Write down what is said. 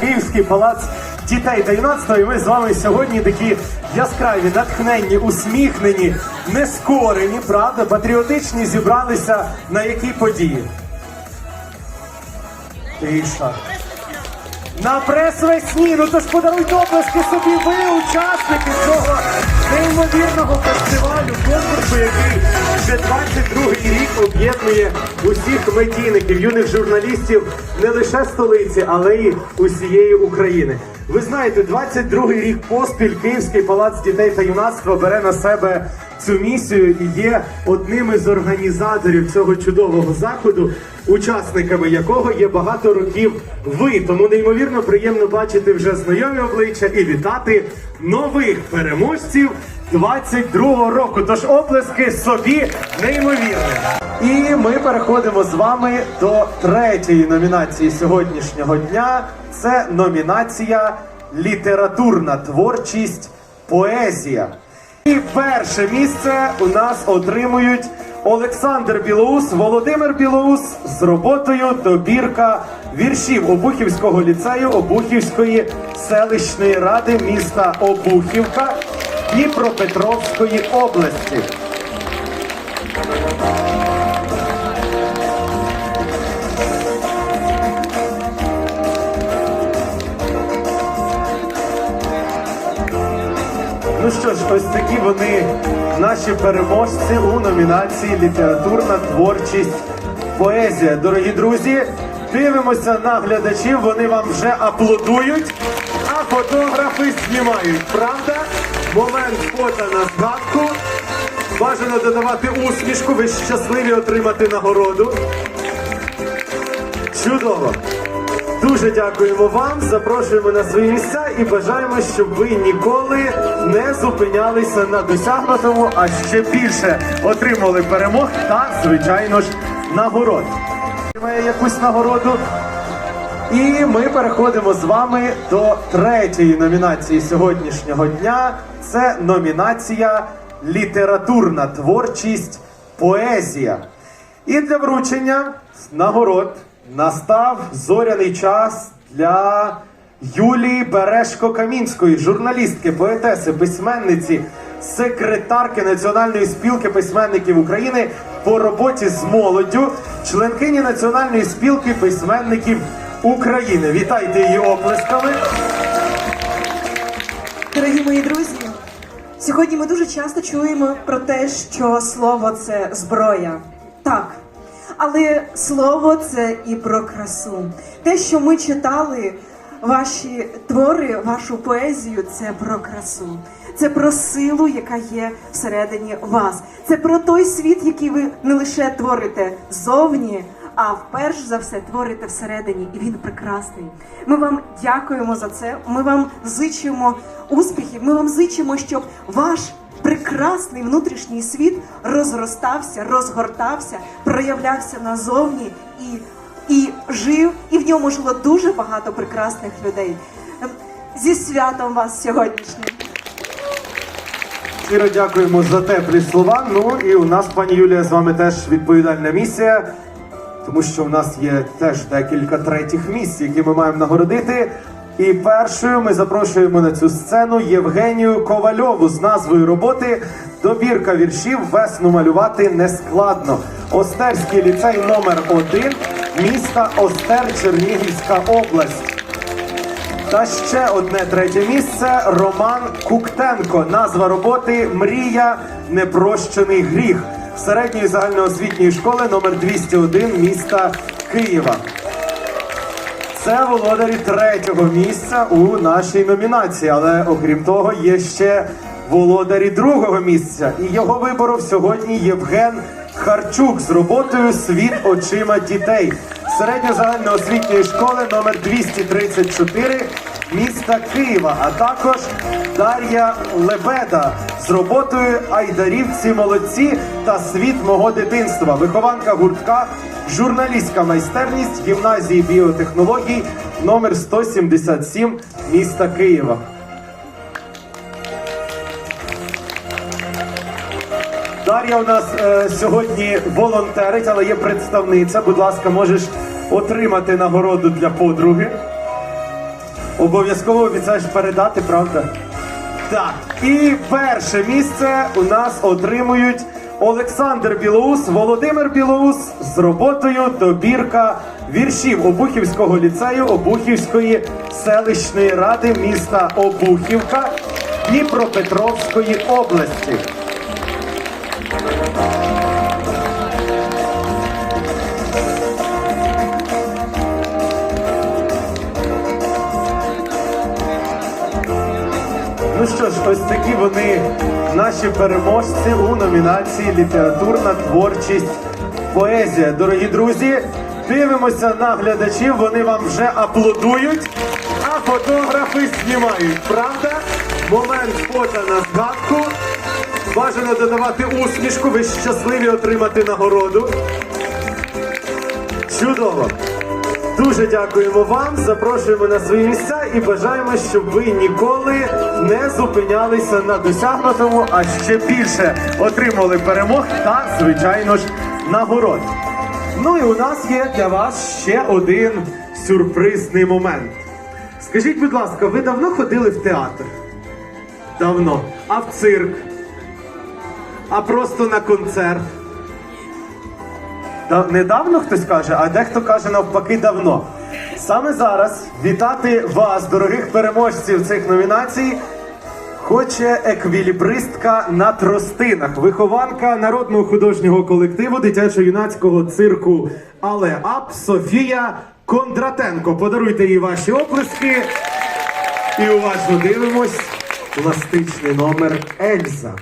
Київський палац дітей та юнацтва. І ми з вами сьогодні такі яскраві, натхненні, усміхнені, нескорені, правда, патріотичні зібралися на якій події? Тиша. На прес-весні, ну то ж подаруйте оплески собі ви, учасники цього неймовірного фестивалю, вже 22-й рік об'єднує усіх медійників, юних журналістів не лише столиці, але й усієї України. Ви знаєте, 22-й рік поспіль Київський палац дітей та юнацтва бере на себе цю місію і є одним із організаторів цього чудового заходу, учасниками якого є багато років ви. Тому неймовірно приємно бачити вже знайомі обличчя і вітати нових переможців 22-го року. Тож оплески собі неймовірні. І ми переходимо з вами до третьої номінації сьогоднішнього дня. Це номінація Літературна творчість поезія. І перше місце у нас отримують Олександр Білоус, Володимир Білоус з роботою добірка віршів Обухівського ліцею Обухівської селищної ради міста Обухівка Дніпропетровської області. Ну що ж, ось такі вони наші переможці у номінації Літературна творчість поезія. Дорогі друзі, дивимося на глядачів, вони вам вже аплодують, а фотографи знімають. Правда? Момент фото на згадку. Бажано додавати усмішку, ви щасливі отримати нагороду. Чудово! Дуже дякуємо вам, запрошуємо на свої місця і бажаємо, щоб ви ніколи не зупинялися на досягнутому, а ще більше отримали перемог та, звичайно ж, нагород. Якусь нагороду. І ми переходимо з вами до третьої номінації сьогоднішнього дня. Це номінація Літературна творчість поезія. І для вручення нагород настав зоряний час для Юлії Берешко-Камінської, журналістки, поетеси, письменниці, секретарки Національної спілки письменників України по роботі з молоддю, членкині Національної спілки письменників України. Вітайте її оплесками. Дорогі мої друзі, сьогодні ми дуже часто чуємо про те, що слово це зброя. Так. Але слово це і про красу. Те, що ми читали, ваші твори, вашу поезію, це про красу. Це про силу, яка є всередині вас. Це про той світ, який ви не лише творите зовні, а вперш за все творите всередині, і він прекрасний. Ми вам дякуємо за це. Ми вам зичимо успіхів. Ми вам зичимо, щоб ваш прекрасний внутрішній світ розростався, розгортався, проявлявся назовні і, і жив, і в ньому жило дуже багато прекрасних людей. Ем, Зі святом вас сьогоднішнім. Щиро дякуємо за теплі слова. Ну і у нас, пані Юлія, з вами теж відповідальна місія, тому що у нас є теж декілька третіх місць, які ми маємо нагородити. І першою ми запрошуємо на цю сцену Євгенію Ковальову з назвою роботи Добірка віршів весну малювати нескладно. Остерський ліцей номер 1 міста Остер, Чернігівська область. Та ще одне третє місце Роман Куктенко. Назва роботи Мрія непрощений гріх середньої загальноосвітньої школи номер 201 міста Києва. Це володарі третього місця у нашій номінації. Але окрім того, є ще володарі другого місця. І його виборов сьогодні Євген Харчук з роботою Світ очима дітей середньозагальноосвітньої школи номер 234 міста Києва, а також Дар'я Лебеда з роботою Айдарівці молодці та світ мого дитинства, вихованка гуртка, журналістська майстерність гімназії біотехнологій номер 177 міста Києва. Дар'я у нас е, сьогодні волонтерить, але є представниця. Будь ласка, можеш отримати нагороду для подруги. Обов'язково обіцяєш передати, правда? Так. І перше місце у нас отримують Олександр Білоус, Володимир Білоус з роботою добірка віршів Обухівського ліцею Обухівської селищної ради міста Обухівка Дніпропетровської області. Ось такі вони наші переможці у номінації Літературна творчість поезія. Дорогі друзі, дивимося на глядачів, вони вам вже аплодують, а фотографи знімають. Правда? Момент фото на згадку. Бажано додавати усмішку, ви щасливі отримати нагороду. Чудово! Дуже дякуємо вам, запрошуємо на свої місця і бажаємо, щоб ви ніколи не зупинялися на досягнутому, а ще більше отримали перемог та, звичайно ж, нагород. Ну і у нас є для вас ще один сюрпризний момент. Скажіть, будь ласка, ви давно ходили в театр? Давно. А в цирк? А просто на концерт? Да- Недавно хтось каже, а дехто каже навпаки давно. Саме зараз вітати вас, дорогих переможців цих номінацій, хоче еквілібристка на тростинах, вихованка народного художнього колективу дитячо-юнацького цирку Але Ап Софія Кондратенко. Подаруйте їй ваші оплески. І уважно дивимось. Пластичний номер Ельза.